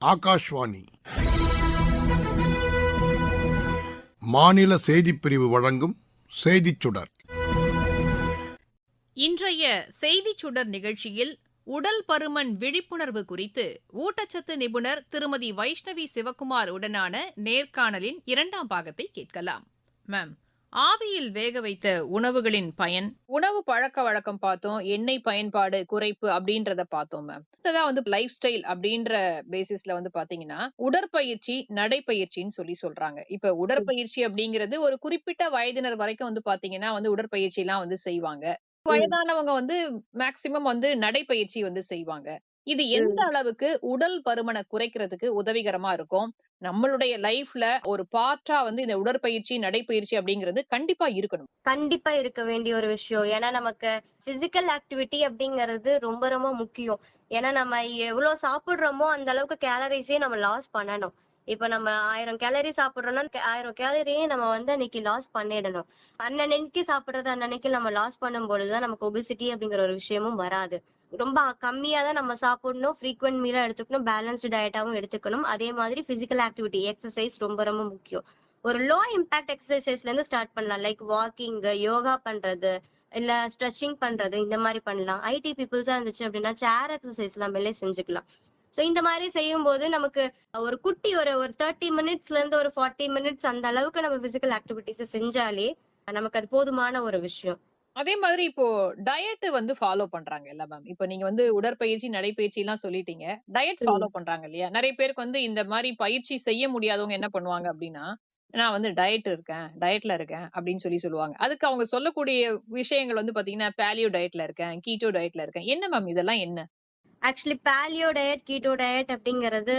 ஆகாஷ்வாணி. மாநில செய்திப்பிரிவு வழங்கும் செய்திச் சுடர். இன்றைய செய்திச் சுடர் நிகழ்ச்சியில் உடல் பருமன் விழிப்புணர்வு குறித்து ஊட்டச்சத்து நிபுணர் திருமதி வைஷ்ணவி சிவக்குமார் உடனான நேர்காணலின் இரண்டாம் பாகத்தை கேட்கலாம். மேம் ஆவியில் வேக வைத்த உணவுகளின் பயன்? உணவு பழக்க வழக்கம் பார்த்தோம். எண்ணெய் பயன்பாடு குறைப்பு அப்படின்றத பார்த்தோம் மேம் அடுத்ததா வந்து லைஃப் ஸ்டைல் அப்படின்ற பேசிஸ்ல வந்து பாத்தீங்கன்னா உடற்பயிற்சி நடைப்பயிற்சின்னு சொல்லி சொல்றாங்க. இப்ப உடற்பயிற்சி அப்படிங்கிறது ஒரு குறிப்பிட்ட வயதினர் வரைக்கும் வந்து பாத்தீங்கன்னா வந்து உடற்பயிற்சி எல்லாம் வந்து செய்வாங்க. வயதானவங்க வந்து மேக்சிமம் வந்து நடைப்பயிற்சி வந்து செய்வாங்க. இது எந்த அளவுக்கு உடல் பருமனை குறைக்கிறதுக்கு உதவிகரமா இருக்கும்? நம்மளுடைய லைஃப்ல ஒரு பார்ட்டா வந்து இந்த உடற்பயிற்சி நடைப்பயிற்சி அப்படிங்கிறது கண்டிப்பா இருக்கணும். கண்டிப்பா இருக்க வேண்டிய ஒரு விஷயம். ஏன்னா நமக்கு பிசிக்கல் ஆக்டிவிட்டி அப்படிங்கிறது ரொம்ப ரொம்ப முக்கியம். ஏன்னா நம்ம எவ்வளவு சாப்பிடுறோமோ அந்த அளவுக்கு கேலரிஸையும் நம்ம லாஸ் பண்ணணும். இப்ப நம்ம ஆயிரம் கேலரி சாப்பிடுறோம்னா ஆயிரம் கேலரியும் நம்ம வந்து அன்னைக்கு லாஸ் பண்ணிடணும். அன்னன்னைக்கு சாப்பிடுறது அன்னன்னைக்கு நம்ம லாஸ் பண்ணும் பொழுதுதான் நமக்கு ஒபிசிட்டி அப்படிங்கிற ஒரு விஷயமும் வராது. ரொம்ப கம்மியா தான் நம்ம சாப்பிடணும். ஃப்ரீக்வெண்ட் மீலா எடுத்துக்கணும். பேலன்ஸ்டு டயட்டாவும் எடுத்துக்கணும். அதே மாதிரி பிசிக்கல் ஆக்டிவிட்டி எக்ஸசைஸ் ரொம்ப ரொம்ப முக்கியம். ஒரு லோ இம்பாக்ட் எக்ஸசைஸ்ல இருந்து ஸ்டார்ட் பண்ணலாம். லைக் வாக்கிங் யோகா பண்றது இல்ல ஸ்ட்ரெச்சிங் பண்றது இந்த மாதிரி பண்ணலாம். ஐடி பீப்புள்ஸா இருந்துச்சு அப்படின்னா சேர் எக்ஸசைஸ் நம்மளே செஞ்சுக்கலாம். சோ இந்த மாதிரி செய்யும் போது நமக்கு ஒரு குட்டி ஒரு ஒரு தேர்ட்டி மினிட்ஸ்ல இருந்து ஒரு ஃபார்ட்டி மினிட்ஸ் அந்த அளவுக்கு நம்ம பிசிக்கல் ஆக்டிவிட்டிஸ் செஞ்சாலே நமக்கு அது போதுமான ஒரு விஷயம். அதே மாதிரி இப்போ டயட் வந்து ஃபாலோ பண்றாங்க இல்ல மேம் இப்போ நீங்க வந்து உடற்பயிற்சி நடைப்பயிற்சி எல்லாம் சொல்லிட்டீங்க டயட் ஃபாலோ பண்றாங்க இல்லையா? நிறைய பேருக்கு வந்து இந்த மாதிரி பயிற்சி செய்ய முடியாதவங்க என்ன பண்ணுவாங்க அப்படின்னா நான் வந்து டயட் இருக்கேன் டயட்ல இருக்கேன் அப்படின்னு சொல்லி சொல்லுவாங்க. அதுக்கு அவங்க சொல்லக்கூடிய விஷயங்கள் வந்து பாத்தீங்கன்னா பேலியோ டயட்ல இருக்கேன் கீட்டோ டயட்ல இருக்கேன். என்ன மேம் இதெல்லாம் என்ன? Actually paleo diet keto diet அப்படிங்கிறது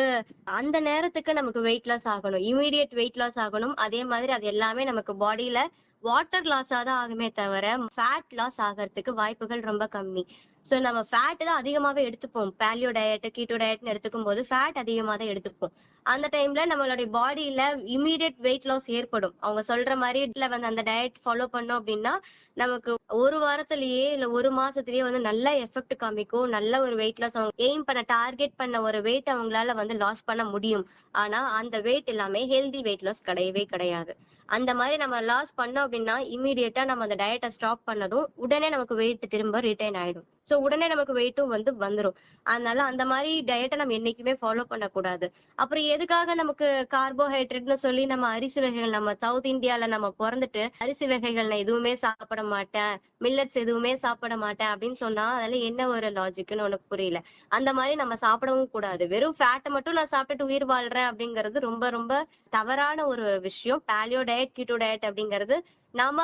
அந்த நேரத்துக்கு நமக்கு வெயிட் லாஸ் ஆகணும். இமீடியட் வெயிட் லாஸ் ஆகணும். அதே மாதிரி அது எல்லாமே நமக்கு பாடியில வாட்டர் லாஸ் தான் ஆகுமே தவிர ஃபேட் லாஸ் ஆகிறதுக்கு வாய்ப்புகள் ரொம்ப கம்மி. சோ நம்ம ஃபேட் தான் அதிகமாவே எடுத்துப்போம். பேலியோ டயட் கீட்டோ டயட்னு எடுத்துக்கும் போது ஃபேட் அதிகமா தான் எடுத்துப்போம். அந்த டைம்ல நம்மளுடைய பாடியில இமீடியட் வெயிட் லாஸ் ஏற்படும். அவங்க சொல்ற மாதிரி வந்து அந்த டயட் ஃபாலோ பண்ணோம் அப்படின்னா நமக்கு ஒரு வாரத்திலேயே இல்ல ஒரு மாசத்திலேயே வந்து நல்ல எஃபெக்ட் காமிக்கும். நல்ல ஒரு வெயிட் லாஸ் அவங்க எய்ம் பண்ண டார்கெட் பண்ண ஒரு வெயிட் அவங்களால வந்து லாஸ் பண்ண முடியும். ஆனா அந்த வெயிட் எல்லாமே ஹெல்தி வெயிட் லாஸ் கிடையவே கிடையாது. அந்த மாதிரி நம்ம லாஸ் பண்ணோம் அப்படின்னா இமீடியட்டா நம்ம அந்த டயட்டை ஸ்டாப் பண்ணதும் உடனே நமக்கு வெயிட் திரும்ப ரிட்டைன் ஆயிடும். சோ உடனே நமக்கு வெயிட்டும் வந்து வந்துரும். அதனால அந்த மாதிரி டயட்டை நம்ம என்னைக்குமே ஃபாலோ பண்ணக்கூடாது. அப்புறம் எதுக்காக நமக்கு கார்போஹைட்ரேட்னு சொல்லி நம்ம அரிசி வகைகள் நம்ம சவுத் இந்தியால நம்ம பிறந்துட்டு அரிசி வகைகள் நான் எதுவுமே சாப்பிட மாட்டேன். மில்லட்ஸ் எதுவுமே சாப்பிட மாட்டேன் அப்படின்னு சொன்னா அதுல என்ன ஒரு லாஜிக்னு உனக்கு புரியல? அந்த மாதிரி நம்ம சாப்பிடவும் கூடாது. வெறும் ஃபேட்டை மட்டும் நான் சாப்பிட்டுட்டு உயிர் வாழ்றேன் அப்படிங்கிறது ரொம்ப ரொம்ப தவறான ஒரு விஷயம். பேலியோ டயட் கீட்டோ டயட் அப்படிங்கிறது நாம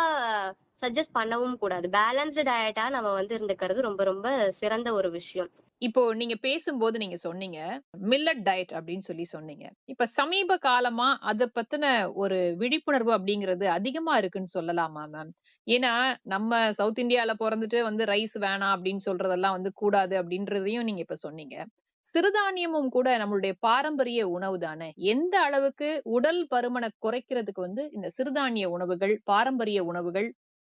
சஜஸ்ட் பண்ணவும் கூடாது. பேலன்ஸ்டு டயட்டா நம்ம வந்து இருந்துக்கிறது ரொம்ப ரொம்ப சிறந்த ஒரு விஷயம். இப்போ நீங்க பேசும்போது நீங்க சொன்னீங்க மில்லட் டயட் அப்படின்னு சொல்லி சொன்னீங்க. இப்ப சமீப காலமா அத பத்தின ஒரு விழிப்புணர்வு அப்படிங்கிறது அதிகமா இருக்குன்னு சொல்லலாமா மேம் ஏன்னா நம்ம சவுத் இந்தியால பிறந்துட்டு வந்து ரைஸ் வேணாம் அப்படின்னு சொல்றதெல்லாம் வந்து கூடாது அப்படின்றதையும் நீங்க இப்ப சொன்னீங்க. சிறுதானியமும் கூட நம்மளுடைய பாரம்பரிய உணவு தானே? எந்த அளவுக்கு உடல் பருமனை குறைக்கிறதுக்கு வந்து இந்த சிறுதானிய உணவுகள் பாரம்பரிய உணவுகள்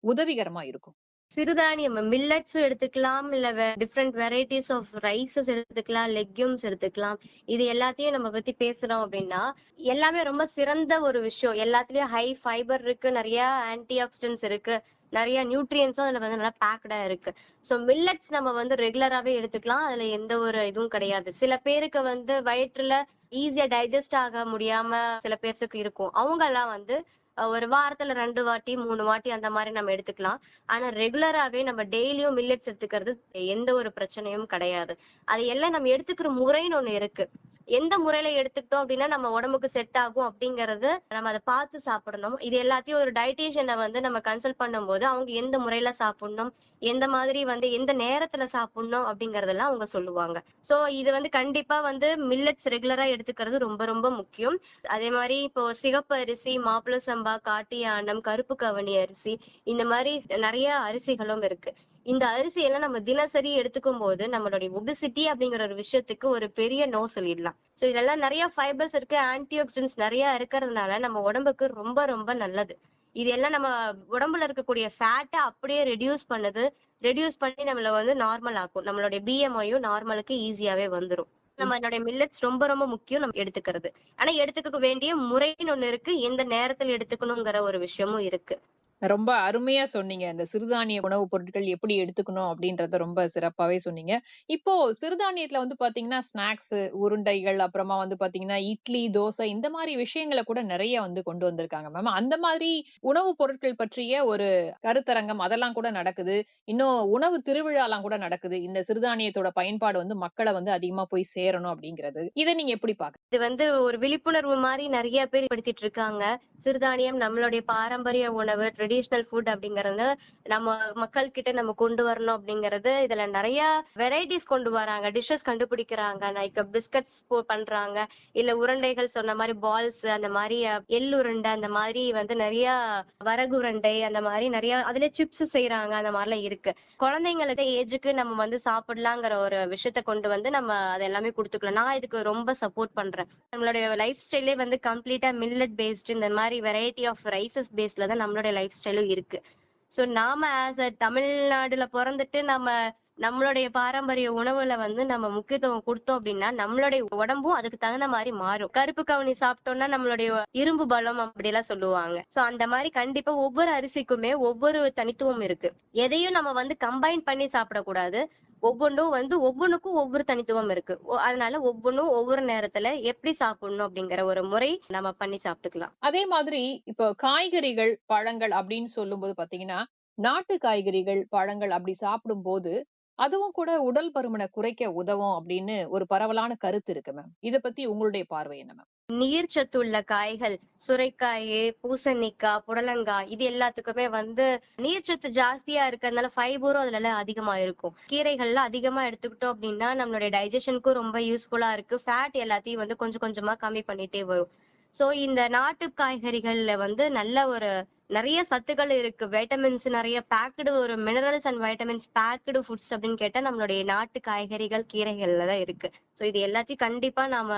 உதவிகரமா இருக்கும். சிறுதானியம் மில்லட்ஸும் எடுத்துக்கலாம் இல்ல டிஃப்ரெண்ட் வெரைட்டிஸ் ஆஃப் ரைசஸ் எடுத்துக்கலாம் லெக்யூம்ஸ் எடுத்துக்கலாம். இது எல்லாத்தையும் நம்ம பத்தி பேசுறோம் அப்படின்னா எல்லாமே ரொம்ப சிறந்த ஒரு விஷயம். எல்லாத்துலயும் ஹை ஃபைபர் இருக்கு நிறைய ஆன்டி ஆக்சிடென்ட்ஸ் இருக்கு நிறைய நியூட்ரியன்ஸும் அதுல வந்து நல்லா பேக்கடா இருக்கு. சோ மில்லட்ஸ் நம்ம வந்து ரெகுலராவே எடுத்துக்கலாம். அதுல எந்த ஒரு இதுவும் கிடையாது. சில பேருக்கு வந்து வயிற்றுல ஈஸியா டைஜஸ்ட் ஆக முடியாம சில பேர்த்துக்கு இருக்கும். அவங்க எல்லாம் வந்து ஒரு வாரத்துல ரெண்டு வாட்டி மூணு வாட்டி அந்த மாதிரி நம்ம எடுத்துக்கலாம். ஆனா ரெகுலராவே நம்ம டெய்லியும் மில்லட்ஸ் எடுத்துக்கிறது எந்த ஒரு பிரச்சனையும் கிடையாது. அது எல்லாம் நம்ம எடுத்துக்கிற முறைன்னு ஒண்ணு இருக்கு. எந்த முறையில எடுத்துக்கிட்டோம் அப்படின்னா நம்ம உடம்புக்கு செட் ஆகும் அப்படிங்கறது நம்ம அதை பார்த்து சாப்பிடணும். இது எல்லாத்தையும் ஒரு டயட்டீஷியனை வந்து நம்ம கன்சல்ட் பண்ணும்போது அவங்க எந்த முறையில சாப்பிடணும் எந்த மாதிரி வந்து எந்த நேரத்துல சாப்பிடணும் அப்படிங்கறதெல்லாம் அவங்க சொல்லுவாங்க. சோ இது வந்து கண்டிப்பா வந்து மில்லட்ஸ் ரெகுலரா எடுத்துக்கிறது ரொம்ப ரொம்ப முக்கியம். அதே மாதிரி இப்போ சிகப்பு அரிசி மாப்பிள சம்பா சாம்பா காட்டியானம் கருப்பு கவனி அரிசி இந்த மாதிரி நிறைய அரிசிகளும் இருக்கு. இந்த அரிசி எல்லாம் நம்ம தினசரி எடுத்துக்கும் போது நம்மளுடைய ஒபிசிட்டி அப்படிங்கிற ஒரு விஷயத்துக்கு ஒரு பெரிய நோ சொல்லிடலாம். சோ இதெல்லாம் நிறைய ஃபைபர்ஸ் இருக்கு ஆன்டி ஆக்சிடென்ட்ஸ் நிறைய இருக்கிறதுனால நம்ம உடம்புக்கு ரொம்ப ரொம்ப நல்லது. இது எல்லாம் நம்ம உடம்புல இருக்கக்கூடிய ஃபேட்டை அப்படியே ரெடியூஸ் பண்ணுது ரெடியூஸ் பண்ணி நம்மள வந்து நார்மல் ஆக்கும். நம்மளுடைய பிஎம்ஐயும் நார்மலுக்கு ஈஸியாவே வந்துரும். நம்மளுடைய மில்லட்ஸ் ரொம்ப ரொம்ப முக்கியம் நம்ம எடுத்துக்கிறது. ஆனா எடுத்துக்க வேண்டிய முறைன்னு ஒண்ணு இருக்கு. எந்த நேரத்துல எடுத்துக்கணுங்கிற ஒரு விஷயமும் இருக்கு. ரொம்ப அருமையா சொன்னீங்க. இந்த சிறுதானிய உணவுப் பொருட்கள் எப்படி எடுத்துக்கணும் அப்படின்றத ரொம்ப சிறப்பாவே சொன்னீங்க. இப்போ சிறுதானியத்துல வந்து பாத்தீங்கன்னா ஸ்நாக்ஸ் உருண்டைகள் அப்புறமா வந்து பாத்தீங்கன்னா இட்லி தோசை இந்த மாதிரி விஷயங்களை கூட நிறைய வந்து கொண்டு வந்திருக்காங்க மேம் அந்த மாதிரி உணவுப் பொருட்கள் பற்றிய ஒரு கருத்தரங்கம் அதெல்லாம் கூட நடக்குது. இன்னும் உணவு திருவிழாலாம் கூட நடக்குது. இந்த சிறுதானியத்தோட பயன்பாடு வந்து மக்களை வந்து அதிகமா போய் சேரணும் அப்படிங்கிறது. இதை நீங்க எப்படி பாக்க இது வந்து ஒரு விழிப்புணர்வு மாதிரி நிறைய பேர் படுத்திட்டு இருக்காங்க. சிறுதானியம் நம்மளுடைய பாரம்பரிய உணவு ட்ரெடிஷ்னல் ஃபுட் அப்படிங்கறது நம்ம மக்கள் கிட்ட நம்ம கொண்டு வரணும் அப்படிங்கறது இதுல நிறைய வெரைட்டிஸ் கொண்டு வராங்க. டிஷ்ஷஸ் கண்டுபிடிக்கிறாங்க. லைக் பிஸ்கட்ஸ் பண்றாங்க. இல்ல உருண்டைகள் சொன்ன மாதிரி பால்ஸ் அந்த மாதிரி அஹ், எள்ளு உருண்டை அந்த மாதிரி வந்து நிறைய வரகு உருண்டை அந்த மாதிரி நிறைய அதுல சிப்ஸ் செய்யறாங்க அந்த மாதிரிலாம் இருக்கு. குழந்தைங்களுக்கு ஏஜுக்கு நம்ம வந்து சாப்பிடலாங்கிற ஒரு விஷயத்த கொண்டு வந்து நம்ம அது எல்லாமே கொடுத்துக்கலாம். நான் இதுக்கு ரொம்ப சப்போர்ட் பண்றேன். நம்மளுடைய லைஃப் ஸ்டைலே வந்து கம்ப்ளீட்டா மில்லட் பேஸ்ட் இந்த மாதிரி வெரைட்டி ஆஃப் ரைசஸ் பேஸ்ட்ல தான் நம்மளுடைய லைஃப் ஸ்டைலும் இருக்கு. ஸோ நாம ஆஸ் அ தமிழ்நாடுல பிறந்துட்டு நம்ம நம்மளுடைய பாரம்பரிய உணவுல வந்து நம்ம முக்கியத்துவம் கொடுத்தோம் அப்படின்னா நம்மளுடைய உடம்பும் அதுக்கு தகுந்த மாதிரி மாறும். கருப்பு கவுனி சாப்பிட்டோம்னா நம்மளுடைய இரும்பு பலம் அப்படி எல்லாம் சொல்லுவாங்க. சோ அந்த மாதிரி கண்டிப்பா ஒவ்வொரு அரிசிக்குமே ஒவ்வொரு தனித்துவம் இருக்கு. எதையும் நம்ம வந்து கம்பைன் பண்ணி சாப்பிடக்கூடாது. ஒவ்வொன்றும் வந்து ஒவ்வொன்றுக்கும் ஒவ்வொரு தனித்துவம் இருக்கு. ஒ- அதனால ஒவ்வொன்றும் ஒவ்வொரு நேரத்துல எப்படி சாப்பிடணும் அப்படிங்கிற ஒரு முறை நம்ம பண்ணி சாப்பிட்டுக்கலாம். அதே மாதிரி இப்போ காய்கறிகள் பழங்கள் அப்படின்னு சொல்லும்போது பாத்தீங்கன்னா நாட்டு காய்கறிகள் பழங்கள் அப்படி சாப்பிடும்போது அதுவும் கூட உடல் பருமனை குறைக்க உதவும் அப்படின்னு ஒரு பரவலான கருத்து இருக்கு மேம் இத பத்தி உங்களுடைய பார்வை என்ன மேம் நீர் சத்துள்ள காய்கள் சுரைக்காய் பூசணிக்காய் புடலங்காய் இது எல்லாத்துக்குமே வந்து நீர் சத்து ஜாஸ்தியா இருக்கிறதுனால ஃபைபரும் அதுல அதிகமா இருக்கும். கீரைகள்ல அதிகமா எடுத்துக்கிட்டோம் அப்படின்னா நம்மளுடைய டைஜஷனுக்கும் ரொம்ப யூஸ்ஃபுல்லா இருக்கு. ஃபேட் எல்லாத்தையும் வந்து கொஞ்சம் கொஞ்சமா கம்மி பண்ணிட்டே வரும். சோ இந்த நாட்டு காய்கறிகள்ல வந்து நல்ல ஒரு நிறைய சத்துக்கள் இருக்கு. வைட்டமின்ஸ் நிறைய பேக்கடு ஒரு minerals and vitamins packed foods அப்படின்னு கேட்டா நம்மளுடைய நாட்டு காய்கறிகள் கீரைகள்ல தான் இருக்கு. சோ இது எல்லாத்தையும் கண்டிப்பா நாம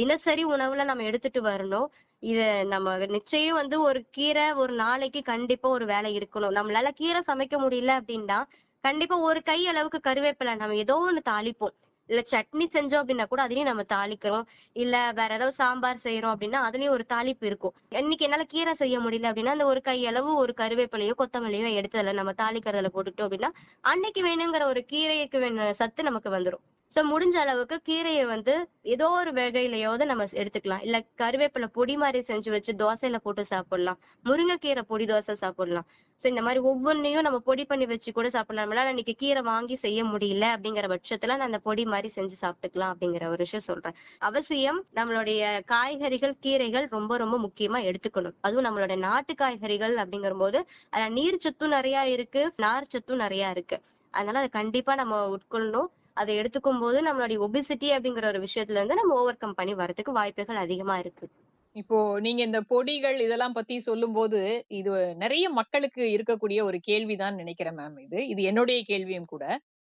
தினசரி உணவுல நம்ம எடுத்துட்டு வரணும். இது நம்ம நிச்சயம் வந்து ஒரு கீரை ஒரு நாளைக்கு கண்டிப்பா ஒரு வேலை இருக்கணும். நம்மளால கீரை சமைக்க முடியல அப்படின்னா கண்டிப்பா ஒரு கை அளவுக்கு கருவேப்பிலை நம்ம ஏதோ ஒண்ணு தாளிப்போம். இல்ல சட்னி செஞ்சோம் அப்படின்னா கூட அதுலயும் நம்ம தாளிக்கிறோம். இல்ல வேற ஏதாவது சாம்பார் செய்யறோம் அப்படின்னா அதுலயும் ஒரு தாளிப்பு இருக்கும். இன்னைக்கு என்னால கீரை செய்ய முடியல அப்படின்னா அந்த ஒரு கையளவு ஒரு கருவேப்பிலையோ கொத்தமல்லியோ எடுத்ததுல நம்ம தாளிக்கிறதுல போட்டுட்டோம் அப்படின்னா அன்னைக்கு வேணுங்கிற ஒரு கீரைக்கு வேணுங்கிற சத்து நமக்கு வந்துரும். சோ முடிஞ்ச அளவுக்கு கீரையை வந்து ஏதோ ஒரு வகையிலையாவது நம்ம எடுத்துக்கலாம். இல்ல கருவேப்பிலை பொடி மாதிரி செஞ்சு வச்சு தோசையில போட்டு சாப்பிடலாம். முருங்கைக்கீரை பொடி தோசை சாப்பிடலாம். சோ இந்த மாதிரி ஒவ்வொன்றையும் நம்ம பொடி பண்ணி வச்சு கூட சாப்பிடலாம். நம்மளால இன்னைக்கு கீரை வாங்கி செய்ய முடியல அப்படிங்கிற பட்சத்துல நான் அந்த பொடி மாதிரி செஞ்சு சாப்பிட்டுக்கலாம் அப்படிங்கிற ஒரு விஷயம் சொல்றேன். அவசியம் நம்மளுடைய காய்கறிகள் கீரைகள் ரொம்ப ரொம்ப முக்கியமா எடுத்துக்கணும். அதுவும் நம்மளுடைய நாட்டு காய்கறிகள் அப்படிங்கிற போது அதுல நீர் சத்தும் நிறைய இருக்கு நார் சத்தும் நிறைய இருக்கு. அதனால அதை கண்டிப்பா நம்ம உட்கொள்ளணும். அதை எடுத்துக்கும் போது நம்மளுடைய ஒபிசிட்டி அப்படிங்கிற ஒரு விஷயத்துல இருந்து நம்ம ஓவர் கம் பண்ணி வரதுக்கு வாய்ப்புகள் அதிகமா இருக்கு. இப்போ நீங்க இந்த பொடிகள் இதெல்லாம் பத்தி சொல்லும்போது இது நிறைய மக்களுக்கு இருக்கக்கூடிய ஒரு கேள்விதான் நினைக்கிறேன் மேம் இது. இது என்னுடைய கேள்வியும் கூட.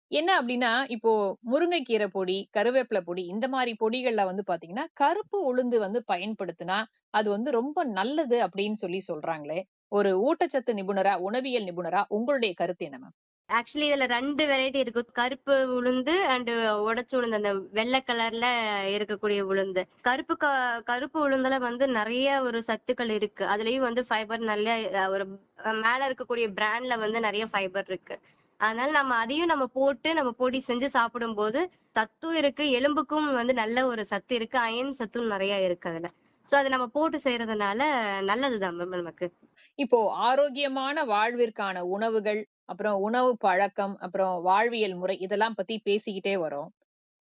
என்ன அப்படின்னா இப்போ முருங்கைக்கீரை பொடி கருவேப்பிலை பொடி இந்த மாதிரி பொடிகள்ல வந்து பாத்தீங்கன்னா கருப்பு உளுந்து வந்து பயன்படுத்தினா அது வந்து ரொம்ப நல்லது அப்படின்னு சொல்லி சொல்றாங்களே. ஒரு ஊட்டச்சத்து நிபுணரா உணவியல் நிபுணரா உங்களுடைய கருத்து என்ன மேம் ஆக்சுவலி இதுல ரெண்டு வெரைட்டி இருக்கு. கருப்பு உளுந்து அண்ட் உடைச்சு உளுந்து. அந்த வெள்ளை கலர்ல இருக்கக்கூடிய உளுந்து. கருப்பு க- கருப்பு உளுந்துல வந்து நிறைய ஒரு சத்துக்கள் இருக்கு. அதுலயும் வந்து ஃபைபர் நல்ல ஒரு மேல இருக்கக்கூடிய பிராண்ட்ல வந்து நிறைய ஃபைபர் இருக்கு. அதனால நம்ம அதையும் நம்ம போட்டு நம்ம பொடி செஞ்சு சாப்பிடும்போது சத்தும் இருக்கு எலும்புக்கும் வந்து நல்ல ஒரு சத்து இருக்கு அயன் சத்தும் நிறைய இருக்கு அதுல. சோ அதை நம்ம போட்டு செய்யறதுனால நல்லதுதான் மேம் நமக்கு. இப்போ ஆரோக்கியமான வாழ்விற்கான உணவுகள் அப்புறம் உணவு பழக்கம் அப்புறம் வாழ்வியல் முறை இதெல்லாம் பத்தி பேசிக்கிட்டே வரோம்.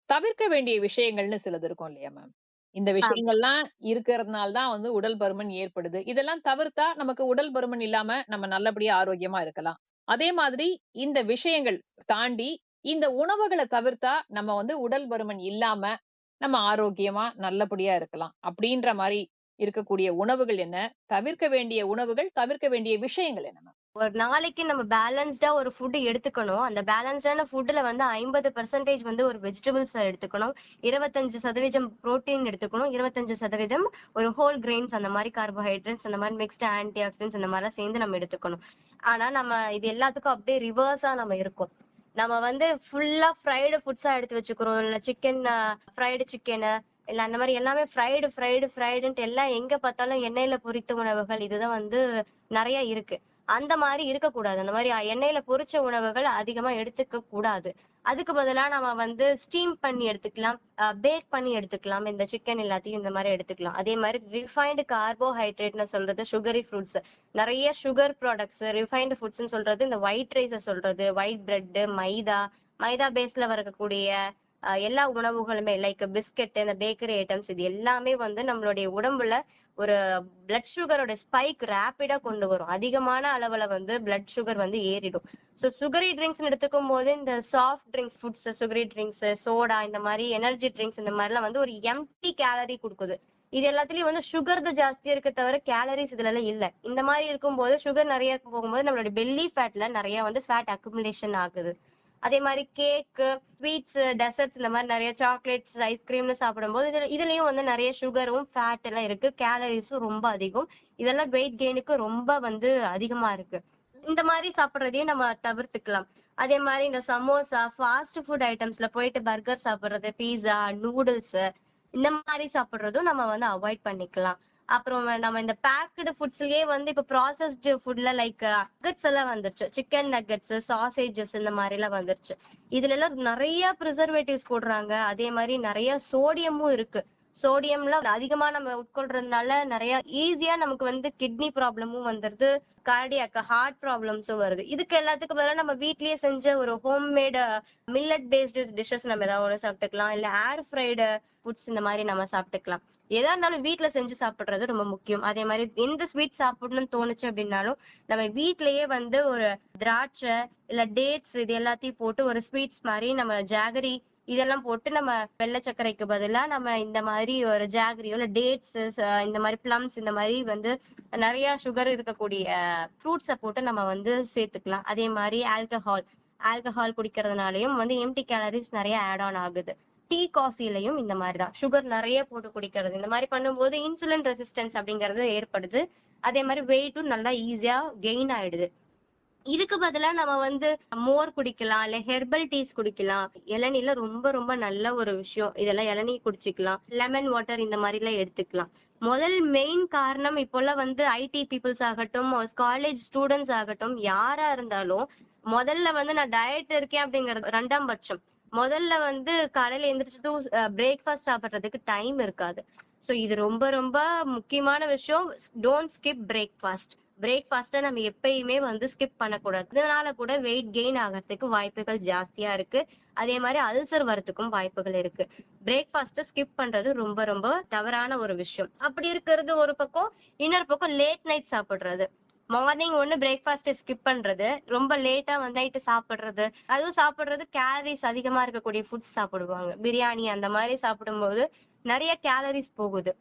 தவிர்க்க வேண்டிய விஷயங்கள்னு சிலது இருக்கும் இல்லையா மேம் இந்த விஷயங்கள்லாம் இருக்கிறதுனால தான் வந்து உடல் பருமன் ஏற்படுது. இதெல்லாம் தவிர்த்தா நமக்கு உடல் பருமன் இல்லாம நம்ம நல்லபடியா ஆரோக்கியமா இருக்கலாம். அதே மாதிரி இந்த விஷயங்கள் தாண்டி இந்த உணவுகளை தவிர்த்தா நம்ம வந்து உடல் பருமன் இல்லாம நம்ம ஆரோக்கியமா நல்லபடியா இருக்கலாம். அப்படின்ற மாதிரி இருக்கக்கூடிய உணவுகள் என்ன? தவிர்க்க வேண்டிய உணவுகள் தவிர்க்க வேண்டிய விஷயங்கள் என்ன மேம் ஒரு நாளைக்கு நம்ம பேலன்ஸ்டா ஒரு ஃபுட் எடுத்துக்கணும். அந்த பேலன்ஸ்டான ஃபுட்ல வந்து ஐம்பது பெர்சன்டேஜ் வந்து ஒரு வெஜிடபிள்ஸ் எடுத்துக்கணும். இருபத்தஞ்சு சதவீதம் புரோட்டீன் எடுத்துக்கணும். இருபத்தஞ்சு சதவீதம் ஒரு ஹோல் கிரெயின்ஸ் அந்த மாதிரி கார்போஹைட்ரேட்ஸ் அந்த மாதிரி மிக்ஸ்ட் ஆன்டி ஆக்சிடென்ட்ஸ் அந்த மாதிரிலாம் சேர்ந்து நம்ம எடுத்துக்கணும். ஆனா நம்ம இது எல்லாத்துக்கும் அப்படியே ரிவர்ஸா நம்ம இருக்கோம். நம்ம வந்து ஃபுல்லா ஃப்ரைடு ஃபுட்ஸா எடுத்து வச்சுக்கிறோம். இல்ல சிக்கன் ஃப்ரைடு சிக்கனு இல்ல அந்த மாதிரி எல்லாமே ஃப்ரைடு ஃப்ரைடு ஃப்ரைடுன்ட்டு எல்லாம் எங்க பார்த்தாலும் எண்ணெயில பொரித்த உணவுகள் இதுதான் வந்து நிறைய இருக்கு. அந்த மாதிரி இருக்கக்கூடாது. அந்த மாதிரி எண்ணெயில பொரிச்ச உணவுகள் அதிகமா எடுத்துக்க கூடாது. அதுக்கு பதிலா நம்ம வந்து ஸ்டீம் பண்ணி எடுத்துக்கலாம். பேக் பண்ணி எடுத்துக்கலாம். இந்த சிக்கன் எல்லாத்தையும் இந்த மாதிரி எடுத்துக்கலாம். அதே மாதிரி ரிஃபைன்டு கார்போஹைட்ரேட்னு சொல்றது சுகரி ஃப்ரூட்ஸ் நிறைய சுகர் ப்ராடக்ட்ஸ் ரிஃபைன்டு ஃபுட்ஸ்னு சொல்றது இந்த ஒயிட் ரைஸை சொல்றது ஒயிட் பிரெட் மைதா மைதா பேஸ்ல வரக்கூடிய எல்லா உணவுகளுமே லைக் பிஸ்கெட் இந்த பேக்கரி ஐட்டம்ஸ் இது எல்லாமே வந்து நம்மளுடைய உடம்புல ஒரு பிளட் சுகரோட ஸ்பைக் ரேப்பிடா கொண்டு வரும். அதிகமான அளவுல வந்து பிளட் சுகர் வந்து ஏறிடும். ஸோ சுகரி ட்ரிங்க்ஸ் எடுத்துக்கும் போது இந்த soft drinks foods sugary drinks soda இந்த மாதிரி எனர்ஜி ட்ரிங்க்ஸ் இந்த மாதிரிலாம் வந்து ஒரு எம்டி கேலரி கொடுக்குது. இது எல்லாத்துலயும் வந்து சுகர் தான் ஜாஸ்தியா இருக்க தவிர கேலரிஸ் இதுல எல்லாம் இல்ல. இந்த மாதிரி இருக்கும்போது சுகர் நிறைய போகும்போது நம்மளோட பெல்லி ஃபேட்ல நிறைய வந்து ஃபேட் அக்குமுலேஷன் ஆகுது. அதே மாதிரி கேக்கு ஸ்வீட்ஸ் டெசர்ட்ஸ் இந்த மாதிரி நிறைய சாக்லேட்ஸ் ஐஸ்கிரீம்னு சாப்பிடும்போது இதுல இதுலயும் வந்து நிறைய சுகரும் ஃபேட் எல்லாம் இருக்கு. கேலரிஸும் ரொம்ப அதிகம். இதெல்லாம் வெயிட் கெயினுக்கு ரொம்ப வந்து அதிகமா இருக்கு. இந்த மாதிரி சாப்பிடுறதையும் நம்ம தவிர்த்துக்கலாம். அதே மாதிரி இந்த சமோசா ஃபாஸ்ட் ஃபுட் ஐட்டம்ஸ்ல போயிட்டு பர்கர் சாப்பிடுறது பீஸா நூடுல்ஸ் இந்த மாதிரி சாப்பிடுறதும் நம்ம வந்து அவாய்ட் பண்ணிக்கலாம். அப்புறம் நம்ம இந்த பேக்டு ஃபுட்ஸ்லயே வந்து இப்ப ப்ராசஸ்டு ஃபுட்ல லைக் நக்கட்ஸ் எல்லாம் வந்துருச்சு. சிக்கன் நக்கட்ஸ் சாசேஜஸ் இந்த மாதிரி எல்லாம் வந்துருச்சு. இதுல எல்லாம் நிறைய ப்ரிசர்வேட்டிவ்ஸ் போடுறாங்க. அதே மாதிரி நிறைய சோடியமும் இருக்கு. சோடியம்ல அதிகமா நம்ம உட்கொள்றதுனால நிறைய ஈஸியா நமக்கு வந்து கிட்னி ப்ராப்ளமும் வந்துருது கார்டியாக் ஹார்ட் ப்ராப்ளம்ஸும் வருது. இதுக்கு எல்லாத்துக்கும் பதிலாக நம்ம வீட்லயே செஞ்ச ஒரு ஹோம்மேட் மில்லட் பேஸ்டு டிஷ்ஷஸ் நம்ம ஏதாவது ஒன்று சாப்பிட்டுக்கலாம். இல்ல ஏர் ஃப்ரைடு ஃபுட்ஸ் இந்த மாதிரி நம்ம சாப்பிட்டுக்கலாம். எதா இருந்தாலும் வீட்டுல செஞ்சு சாப்பிடுறது ரொம்ப முக்கியம். அதே மாதிரி எந்த ஸ்வீட் சாப்பிடணும்னு தோணுச்சு அப்படின்னாலும் நம்ம வீட்லயே வந்து ஒரு திராட்சை இல்ல டேட்ஸ் இது எல்லாத்தையும் போட்டு ஒரு ஸ்வீட்ஸ் மாதிரி நம்ம ஜாகரி இதெல்லாம் போட்டு நம்ம வெள்ளை சர்க்கரைக்கு பதிலா நம்ம இந்த மாதிரி ஒரு ஜாகரியோ இல்ல டேட்ஸ் இந்த மாதிரி பிளம்ஸ் இந்த மாதிரி வந்து நிறைய சுகர் இருக்கக்கூடிய ஃப்ரூட்ஸை போட்டு நம்ம வந்து சேர்த்துக்கலாம். அதே மாதிரி ஆல்கஹால் ஆல்கஹால் குடிக்கிறதுனாலயும் வந்து எம்டி கேலரிஸ் நிறைய ஆட் ஆன் ஆகுது. டீ காஃபிலையும் இந்த மாதிரி தான். சுகர் நிறைய போட்டு குடிக்கிறது. இந்த மாதிரி பண்ணும்போது இன்சுலின் ரெசிஸ்டன்ஸ் அப்படிங்கிறது ஏற்படுது. அதே மாதிரி வெயிட்டும் நல்லா ஈஸியா கெயின் ஆயிடுது. இதுக்கு பதிலா நம்ம வந்து மோர் குடிக்கலாம் இல்ல ஹெர்பல் டீஸ் குடிக்கலாம். இளநீல ரொம்ப ரொம்ப நல்ல ஒரு விஷயம். இதெல்லாம் இளநீ குடிச்சுக்கலாம். லெமன் வாட்டர் இந்த மாதிரி எல்லாம் எடுத்துக்கலாம். முதல் மெயின் காரணம் இப்போல்லாம் வந்து ஐடி பீப்புள்ஸ் ஆகட்டும் காலேஜ் ஸ்டூடெண்ட்ஸ் ஆகட்டும் யாரா இருந்தாலும் முதல்ல வந்து நான் டயட் இருக்கேன் அப்படிங்கறது ரெண்டாம் பட்சம். முதல்ல வந்து காலையில எந்திரிச்சதும் பிரேக்ஃபாஸ்ட் சாப்பிடுறதுக்கு டைம் இருக்காது. சோ இது ரொம்ப ரொம்ப முக்கியமான விஷயம். டோன்ட் ஸ்கிப் பிரேக்ஃபாஸ்ட் பிரேக்ஃபாஸ்ட்டை நம்ம எப்பயுமே வந்து ஸ்கிப் பண்ணக்கூடாது. இதனால கூட வெயிட் கெயின் ஆகிறதுக்கு வாய்ப்புகள் ஜாஸ்தியா இருக்கு. அதே மாதிரி அல்சர் வரத்துக்கும் வாய்ப்புகள் இருக்கு. பிரேக்ஃபாஸ்ட்டை ஸ்கிப் பண்றது ரொம்ப ரொம்ப தவறான ஒரு விஷயம். அப்படி இருக்கிறது ஒரு பக்கம் இன்னொரு பக்கம் லேட் நைட் சாப்பிடுறது. மார்னிங் ஒண்ணு பிரேக்ஃபாஸ்ட் ஸ்கிப் பண்றது. ரொம்ப லேட்டா வந்து நைட்டு சாப்பிடுறது. அதுவும் சாப்பிடுறது கேலரிஸ் அதிகமா இருக்கக்கூடிய ஃபுட்ஸ் சாப்பிடுவாங்க. பிரியாணி அந்த மாதிரி சாப்பிடும்போது நிறைய கேலரிஸ் போகுது.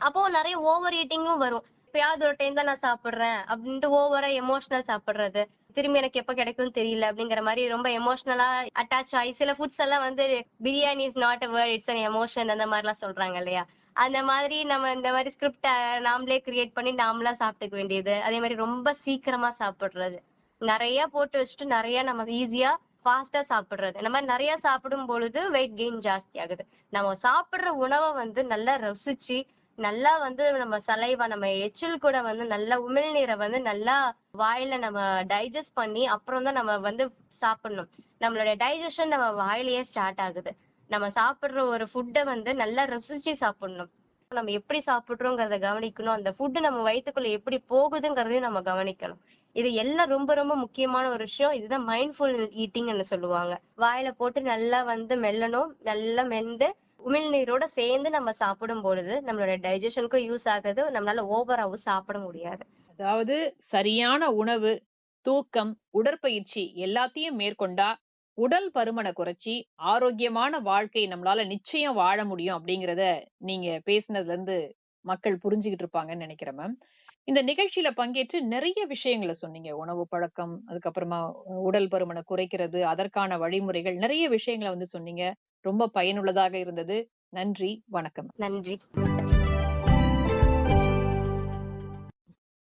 அப்போ நிறைய ஓவர் ஈட்டிங்கும் வரும். எப்பயாவது ஒரு டைம் தான் நான் சாப்பிடுறேன் அப்படின்ட்டு ஓவரா எமோஷனல் சாப்பிடுறது. திரும்பி எனக்கு எப்ப கிடைக்கும் தெரியல அப்படிங்கிற மாதிரி ரொம்ப எமோஷனலா அட்டாச் ஆகி சில ஃபுட்ஸ் எல்லாம் வந்து biryani is not a word it's an emotion அந்த மாதிரி எல்லாம் சொல்றாங்க இல்லையா? அந்த மாதிரி நம்ம இந்த மாதிரி ஸ்கிரிப்ட நாமளே கிரியேட் பண்ணி நாமளா சாப்பிட்டுக்க வேண்டியது. அதே மாதிரி ரொம்ப சீக்கிரமா சாப்பிடுறது. நிறைய போட்டு வச்சுட்டு நிறைய நம்ம ஈஸியா ஃபாஸ்டா சாப்பிடுறது. இந்த மாதிரி நிறைய சாப்பிடும் பொழுது வெயிட் கெயின் ஜாஸ்தி ஆகுது. நம்ம சாப்பிடுற உணவை வந்து நல்லா ரசிச்சு நல்லா வந்து நம்ம சலைவா நம்ம எச்சில் கூட வந்து நல்லா உமிழ்நீரை வந்து நல்லா வாயில நம்ம டைஜஸ்ட் பண்ணி அப்புறம் தான் நம்ம வந்து சாப்பிடணும். நம்மளுடைய டைஜஷன் நம்ம வாயிலேயே ஸ்டார்ட் ஆகுது. நம்ம சாப்பிடுற ஒரு ஃபுட்டை வந்து நல்லா ரசிச்சு சாப்பிடணும். நம்ம எப்படி சாப்பிடுறோங்கிறத கவனிக்கணும். அந்த ஃபுட்டு நம்ம வயிற்றுக்குள்ள எப்படி போகுதுங்கிறதையும் நம்ம கவனிக்கணும். இது எல்லாம் ரொம்ப ரொம்ப முக்கியமான ஒரு விஷயம். இதுதான் மைண்ட்ஃபுல் ஈட்டிங்னு சொல்லுவாங்க. வாயில போட்டு நல்லா வந்து மெல்லணும். நல்லா மெந்து உமிழ்நீரோட சேர்ந்து நம்ம சாப்பிடும் பொழுது நம்மளோட டைஜஷனுக்கும் யூஸ் ஆகுது. நம்மளால ஓவராவும் சாப்பிட முடியாது. அதாவது சரியான உணவு தூக்கம் உடற்பயிற்சி எல்லாத்தையும் மேற்கொண்டா உடல் பருமனை குறைச்சி ஆரோக்கியமான வாழ்க்கை நம்மளால நிச்சயம் வாழ முடியும் அப்படிங்கறத நீங்க பேசினதுல இருந்து மக்கள் புரிஞ்சுகிட்டு இருப்பாங்கன்னு நினைக்கிறேன் மேம் இந்த நிகழ்ச்சியில பங்கேற்று நிறைய விஷயங்களை சொன்னீங்க. உணவு பழக்கம் அதுக்கப்புறமா உடல் பருமனை குறைக்கிறது அதற்கான வழிமுறைகள் நிறைய விஷயங்களை வந்து சொன்னீங்க. ரொம்ப பயனுள்ளதாக இருந்தது. நன்றி வணக்கம். நன்றி.